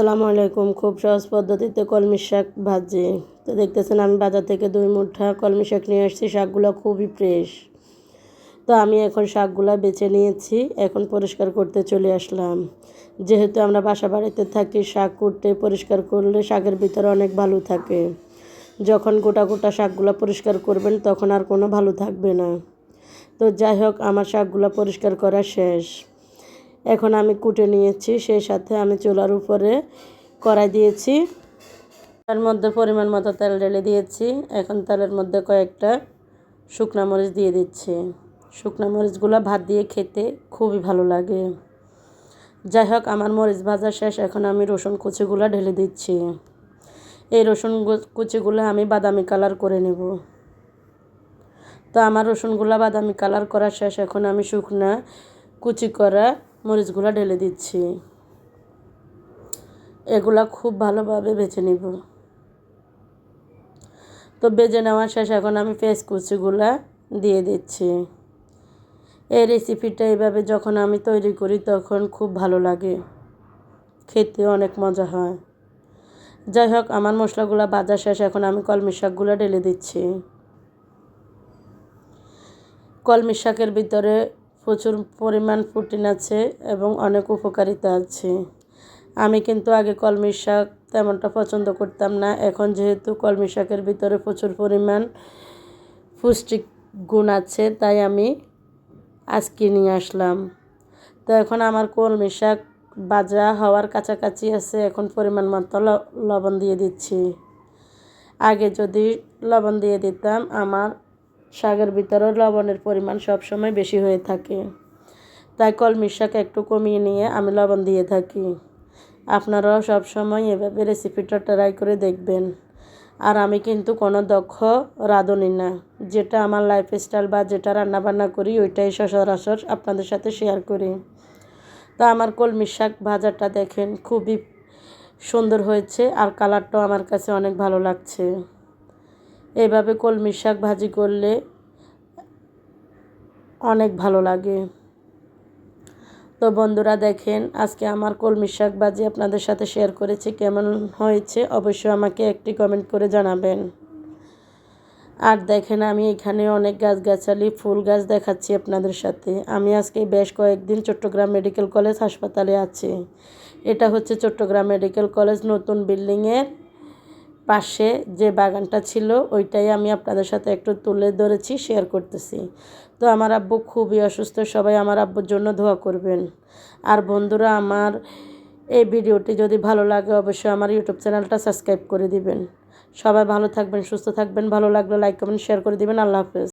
আসসালামু আলাইকুম। খুব সহজ পদ্ধতিতে কলমি শাক ভাজি। তো দেখতেছেন আমি বাজার থেকে দুই মুঠা কলমি শাক নিয়ে আসছি। শাকগুলো খুবই ফ্রেশ। তো আমি এখন শাকগুলো বেছে নিয়েছি। এখন পরিষ্কার করতে চলে আসলাম। যেহেতু আমরা বাসা বাড়িতে থাকি, শাক কুটতে পরিষ্কার করলে শাকের ভিতরে অনেক ভালো থাকে। যখন গোটা গোটা শাকগুলো পরিষ্কার করবেন, তখন আর কোনো ভালো থাকবে না। তো যাই হোক, আমার শাকগুলো পরিষ্কার করা শেষ। এখন আমি কুটে নিয়েছি, সেই সাথে আমি চুলার উপরে কড়াই দিয়েছি। তার মধ্যে পরিমাণ মতো তেল ঢেলে দিয়েছি। এখন তেলের মধ্যে কয়েকটা শুকনা মরিচ দিয়ে দিচ্ছি। শুকনা মরিচগুলো ভাত দিয়ে খেতে খুবই ভালো লাগে। যাই হোক, আমার মরিচ ভাজা শেষ। এখন আমি রসুন কুচিগুলো ঢেলে দিচ্ছি। এই রসুন কুচিগুলো আমি বাদামি কালার করে নেব। তো আমার রসুনগুলো বাদামি কালার করা শেষ। এখন আমি শুকনা কুচি করা মরিচগুলো ঢেলে দিচ্ছি। এগুলা খুব ভালোভাবে বেছে নিব। তো বেজে নেওয়া শেষ, এখন আমি পেঁয়াজ কুচিগুলা দিয়ে দিচ্ছি। এই রেসিপিটা এইভাবে যখন আমি তৈরি করি তখন খুব ভালো লাগে। খেতে অনেক মজা হয়। যাই হোক, আমার মশলাগুলো বাজা শেষ, এখন আমি কলমি শাকগুলো ঢেলে দিচ্ছি। কলমি শাকের ভিতরে প্রচুর পরিমাণ প্রোটিন আছে এবং অনেক উপকারিতা আছে। আমি কিন্তু আগে কলমি শাক তেমনটা পছন্দ করতাম না। এখন যেহেতু কলমি শাকের ভিতরে প্রচুর পরিমাণ পুষ্টিক গুণ আছে, তাই আমি আজকে নিয়ে আসলাম। তো এখন আমার কলমি শাক বাজা হওয়ার কাছাকাছি আছে, এখন পরিমাণ মতো লবণ দিয়ে দিচ্ছি। আগে যদি লবণ দিয়ে দিতাম, আমার শাকের ভিতরেও লবণের পরিমাণ সবসময় বেশি হয়ে থাকে। তাই কলমি শাক একটু কমিয়ে নিয়ে আমি লবণ দিয়ে থাকি। আপনারাও সবসময় এভাবে রেসিপিটা ট্রাই করে দেখবেন। আর আমি কিন্তু কোনো দক্ষ রাঁধুনি না। যেটা আমার লাইফস্টাইল বা যেটা রান্নাবান্না করি, ওইটাই সচরাচর আপনাদের সাথে শেয়ার করি। তা আমার কলমি শাক ভাজাটা দেখেন খুবই সুন্দর হয়েছে আর কালারটাও আমার কাছে অনেক ভালো লাগছে। এইভাবে কলমি শাক ভাজি করলে অনেক ভালো লাগে। তো বন্ধুরা দেখেন, আজকে আমার কলমি শাক ভাজি আপনাদের সাথে শেয়ার করেছি, কেমন হয়েছে অবশ্যই আমাকে একটি কমেন্ট করে জানাবেন। আর দেখেন, আমি এখানে অনেক গাছগাছালি, ফুল গাছ দেখাচ্ছি আপনাদের সাথে। আমি আজকে বেশ কয়েকদিন চট্টগ্রাম মেডিকেল কলেজ হাসপাতালে আছি। এটা হচ্ছে চট্টগ্রাম মেডিকেল কলেজ নতুন বিল্ডিংয়ের পাশে যে বাগানটা ছিল, ওইটাই আমি আপনাদের সাথে একটু তুলে ধরেছি শেয়ার করতেছি। তো আমার আব্বু খুবই অসুস্থ, সবাই আমার আব্বুর জন্য ধোয়া করবেন। আর বন্ধুরা, আমার এই ভিডিওটি যদি ভালো লাগে, অবশ্যই আমার ইউটিউব চ্যানেলটা সাবস্ক্রাইব করে দিবেন। সবাই ভালো থাকবেন, সুস্থ থাকবেন, ভালো লাগলে লাইক কমেন্ট শেয়ার করে দিবেন। আল্লাহ হাফেজ।